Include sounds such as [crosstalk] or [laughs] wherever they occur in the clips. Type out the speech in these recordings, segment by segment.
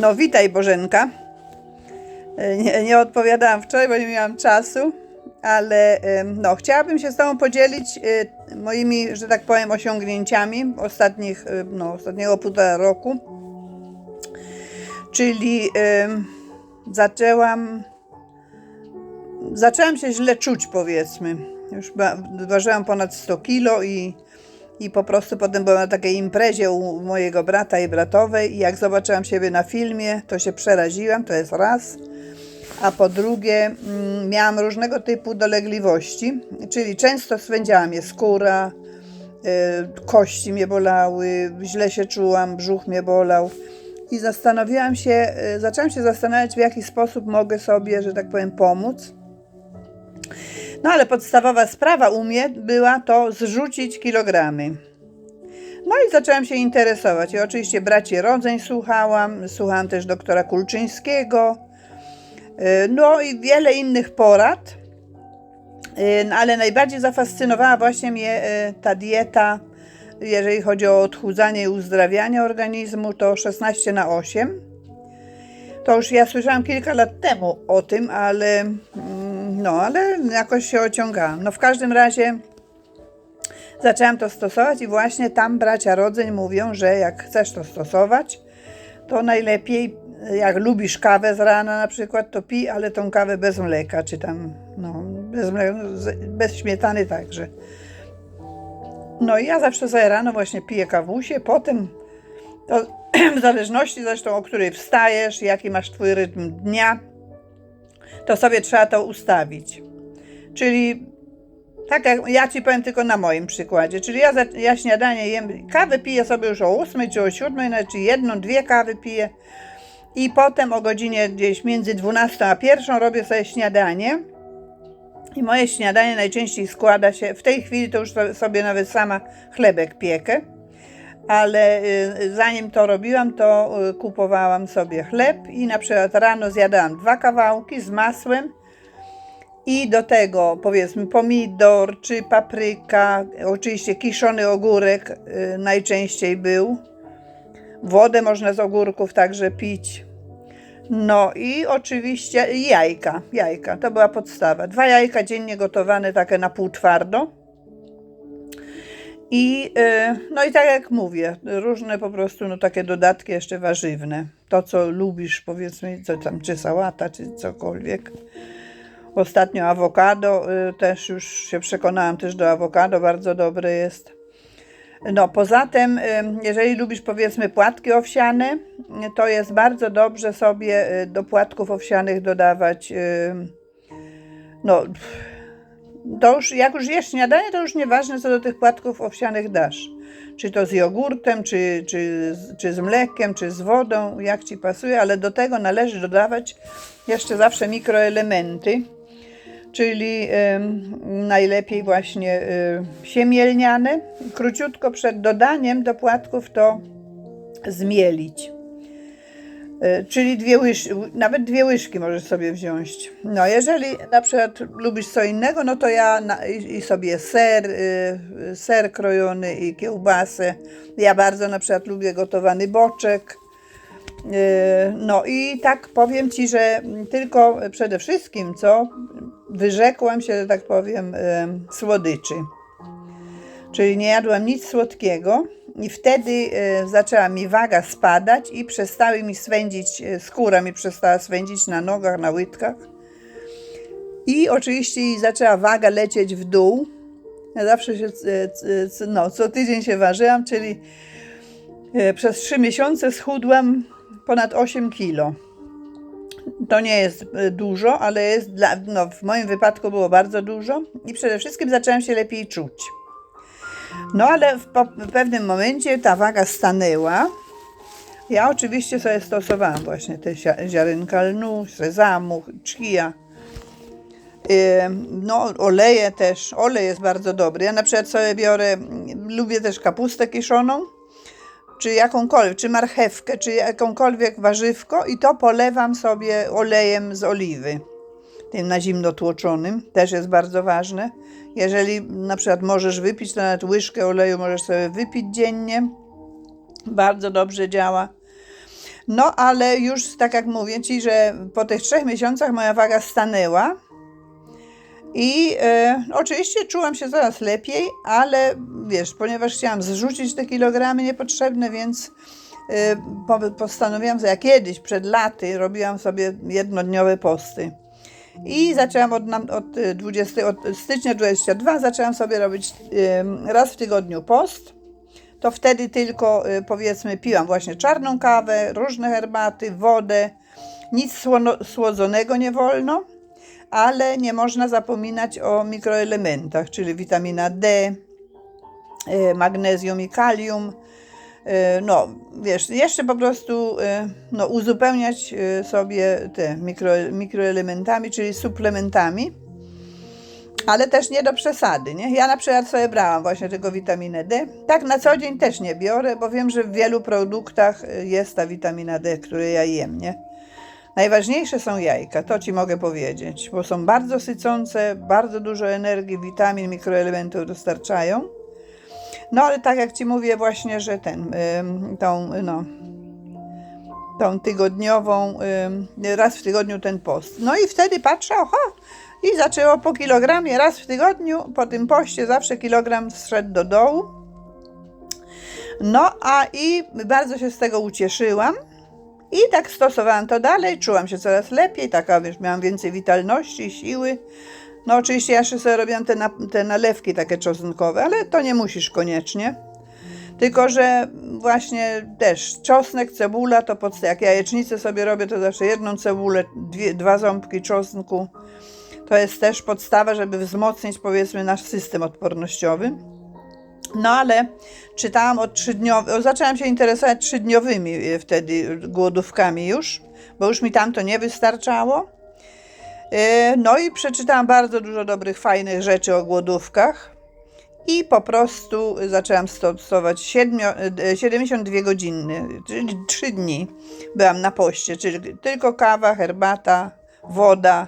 No witaj Bożenka. E, Nie, nie odpowiadałam wczoraj, bo nie miałam czasu, ale no, chciałabym się z Tobą podzielić e, moimi, że tak powiem, osiągnięciami ostatnich, e, no, ostatniego półtora roku. Czyli zaczęłam, zaczęłam się źle czuć, powiedzmy. Już ważyłam ponad 100 kilo i i po prostu potem byłam na takiej imprezie u mojego brata i bratowej i jak zobaczyłam siebie na filmie, to się przeraziłam, to jest raz. A po drugie, mm, miałam różnego typu dolegliwości, czyli często swędziała mnie skóra, y, kości mnie bolały, źle się czułam, brzuch mnie bolał. I zastanowiłam się, y, zaczęłam się zastanawiać, w jaki sposób mogę sobie, że tak powiem, pomóc. No ale podstawowa sprawa u mnie była to zrzucić kilogramy. No i zaczęłam się interesować. I oczywiście braci rodzeń słuchałam, słuchałam też doktora Kulczyńskiego, yy, no i wiele innych porad. No ale najbardziej zafascynowała właśnie mnie yy, ta dieta, jeżeli chodzi o odchudzanie i uzdrawianie organizmu, to 16 na 8. To już ja słyszałam kilka lat temu o tym, ale mm, no, ale jakoś się ociągałam. No w każdym razie zaczęłam to stosować i właśnie tam bracia rodzeń mówią, że jak chcesz to stosować, to najlepiej, jak lubisz kawę z rana na przykład, to pij, ale tą kawę bez mleka, czy tam, no, bez, mleka, bez śmietany także. No i ja zawsze za rano właśnie piję kawusie, potem to, [clears throat] w zależności zresztą o której wstajesz, jaki masz twój rytm dnia, to sobie trzeba to ustawić. Czyli tak jak ja ci powiem tylko na moim przykładzie, czyli ja, za, ja śniadanie jem, kawę piję sobie już o 8 czy o 7, znaczy jedną, dwie kawy piję i potem o godzinie gdzieś między 12 a 1 robię sobie śniadanie. I moje śniadanie najczęściej składa się, w tej chwili to już so- sobie nawet sama chlebek piekę, ale y, zanim to robiłam, to y, kupowałam sobie chleb i na przykład rano zjadałam dwa kawałki z masłem i do tego powiedzmy pomidor czy papryka, oczywiście kiszony ogórek y, najczęściej był. Wodę można z ogórków także pić. No i oczywiście jajka, jajka, to była podstawa. Dwa jajka dziennie gotowane, takie na pół twardo. I, y, no i tak jak mówię, różne po prostu no, takie dodatki jeszcze warzywne. To, co lubisz, powiedzmy, co tam, czy sałata, czy cokolwiek. Ostatnio awokado, y, też już się przekonałam też do awokado, bardzo dobre jest. No, poza tym, y, jeżeli lubisz powiedzmy płatki owsiane, to jest bardzo dobrze sobie do płatków owsianych dodawać. No, to już, jak już jesz śniadanie, to już nieważne, co do tych płatków owsianych dasz. Czy to z jogurtem, czy, czy, czy z mlekiem, czy z wodą, jak ci pasuje, ale do tego należy dodawać jeszcze zawsze mikroelementy, czyli ym, najlepiej właśnie y, siemielniane. Króciutko przed dodaniem do płatków to zmielić. Y, Czyli dwie łyż, nawet dwie łyżki możesz sobie wziąć. No, jeżeli na przykład lubisz co innego, no to ja na, i sobie ser, y, ser krojony i kiełbasę. Ja bardzo na przykład lubię gotowany boczek. Y, No i tak powiem Ci, że tylko przede wszystkim, co wyrzekłam się, że tak powiem, y, słodyczy. Czyli nie jadłam nic słodkiego i wtedy y, zaczęła mi waga spadać i przestały mi swędzić, y, skóra mi przestała swędzić na nogach, na łydkach. I oczywiście zaczęła waga lecieć w dół. Ja zawsze się, no, co tydzień się ważyłam, czyli y, przez trzy miesiące schudłam ponad 8 kilo. To nie jest dużo, ale jest dla, no, w moim wypadku było bardzo dużo i przede wszystkim zaczęłam się lepiej czuć. No ale w, po, w pewnym momencie ta waga stanęła. Ja oczywiście sobie stosowałam właśnie te ziarenka lnu, sezamu, chia. No, oleje też. Olej jest bardzo dobry. Ja na przykład sobie biorę, lubię też kapustę kiszoną, czy jakąkolwiek, czy marchewkę, czy jakąkolwiek warzywko i to polewam sobie olejem z oliwy tym na zimno tłoczonym, też jest bardzo ważne. Jeżeli na przykład możesz wypić, to nawet łyżkę oleju możesz sobie wypić dziennie. Bardzo dobrze działa. No, ale już tak jak mówię Ci, że po tych trzech miesiącach moja waga stanęła. I e, oczywiście czułam się coraz lepiej, ale wiesz, ponieważ chciałam zrzucić te kilogramy niepotrzebne, więc e, po- postanowiłam, że ja kiedyś, przed laty, robiłam sobie jednodniowe posty. I zaczęłam od, od, e, 20, od stycznia 22, zaczęłam sobie robić raz w tygodniu post. To wtedy tylko e, powiedzmy piłam właśnie czarną kawę, różne herbaty, wodę. Nic słono, słodzonego nie wolno ale nie można zapominać o mikroelementach, czyli witamina D, e, magnezjum i kalium. E, No, wiesz, jeszcze po prostu e, no, uzupełniać e, sobie te mikro, mikroelementami, czyli suplementami, ale też nie do przesady, nie? Ja na przykład sobie brałam właśnie tego witaminę D. Tak na co dzień też nie biorę, bo wiem, że w wielu produktach jest ta witamina D, której ja jem, nie? Najważniejsze są jajka, to Ci mogę powiedzieć, bo są bardzo sycące, bardzo dużo energii, witamin, mikroelementów dostarczają. No ale tak jak Ci mówię właśnie, że ten, tą, no, tą tygodniową, raz w tygodniu ten post. No i wtedy patrzę, oho, i zaczęło po kilogramie raz w tygodniu, po tym poście zawsze kilogram zszedł do dołu. No a i bardzo się z tego ucieszyłam. I tak stosowałam to dalej, czułam się coraz lepiej, taka wiesz, miałam więcej witalności, siły. No oczywiście ja jeszcze sobie robiłam te, na, te nalewki takie czosnkowe, ale to nie musisz koniecznie. Tylko, że właśnie też czosnek, cebula, to podsta- jak jajecznicę sobie robię, to zawsze jedną cebulę, dwie, dwa ząbki czosnku. To jest też podstawa, żeby wzmocnić powiedzmy nasz system odpornościowy. No ale czytałam o trzydniowych, zaczęłam się interesować trzydniowymi e, wtedy głodówkami już, bo już mi tamto nie wystarczało. E, No i przeczytałam bardzo dużo dobrych, fajnych rzeczy o głodówkach i po prostu zaczęłam stosować siedmio, e, 72 godziny, czyli 3 dni byłam na poście, czyli tylko kawa, herbata, woda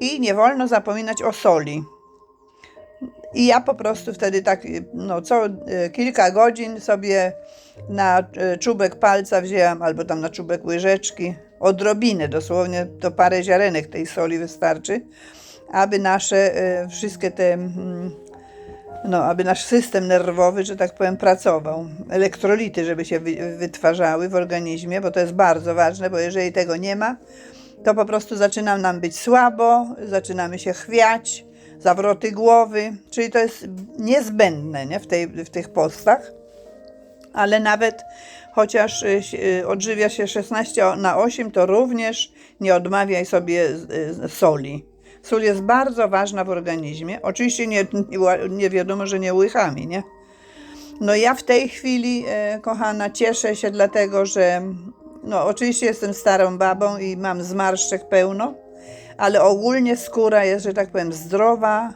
i nie wolno zapominać o soli. I ja po prostu wtedy tak, no co e, kilka godzin sobie na e, czubek palca wzięłam, albo tam na czubek łyżeczki, odrobinę, dosłownie to parę ziarenek tej soli wystarczy, aby nasze wszystkie te, mm, no aby nasz system nerwowy, że tak powiem, pracował. Elektrolity, żeby się wy- wytwarzały w organizmie, bo to jest bardzo ważne, bo jeżeli tego nie ma, to po prostu zaczyna nam być słabo, zaczynamy się chwiać, zawroty głowy, czyli to jest niezbędne nie? W, tej, w tych postach. Ale nawet chociaż y, y, odżywia się 16 na 8, to również nie odmawiaj sobie y, soli. Sól jest bardzo ważna w organizmie. Oczywiście nie, nie, wiadomo, że nie łychami, nie? No ja w tej chwili, kochana, cieszę się dlatego, że no oczywiście jestem starą babą i mam zmarszczek pełno, ale ogólnie skóra jest, że tak powiem, zdrowa,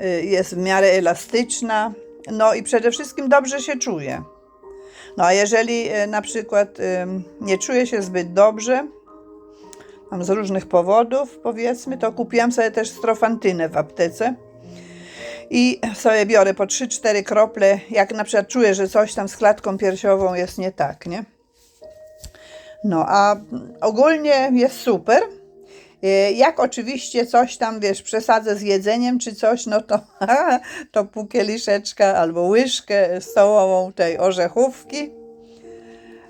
y, jest w miarę elastyczna, no i przede wszystkim dobrze się czuję. No a jeżeli e, na przykład ym, nie czuję się zbyt dobrze, z różnych powodów, powiedzmy, to kupiłam sobie też strofantynę w aptece. I sobie biorę po 3-4 krople, jak na przykład czuję, że coś tam z klatką piersiową jest nie tak, nie? No, a ogólnie jest super. E, Jak oczywiście coś tam, wiesz, przesadzę z jedzeniem czy coś, no to, [laughs] to pół kieliszeczka albo łyżkę stołową tej orzechówki.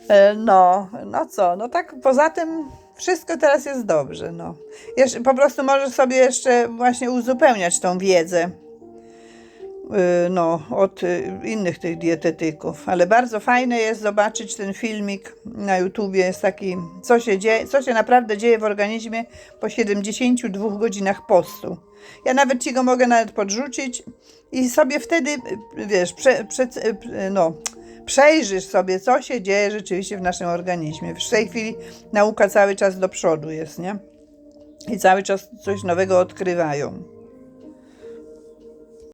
E, No, no co, no tak poza tym wszystko teraz jest dobrze, no. Jeszcze, po prostu możesz sobie jeszcze właśnie uzupełniać tą wiedzę y, no, od y, innych tych dietetyków, ale bardzo fajne jest zobaczyć ten filmik na YouTubie, jest taki, co się dzieje, co się naprawdę dzieje w organizmie po 72 godzinach postu. Ja nawet Ci go mogę nawet podrzucić i sobie wtedy, y, wiesz, prze, prze, y, no, przejrzysz sobie, co się dzieje rzeczywiście w naszym organizmie. W tej chwili nauka cały czas do przodu jest, nie? I cały czas coś nowego odkrywają.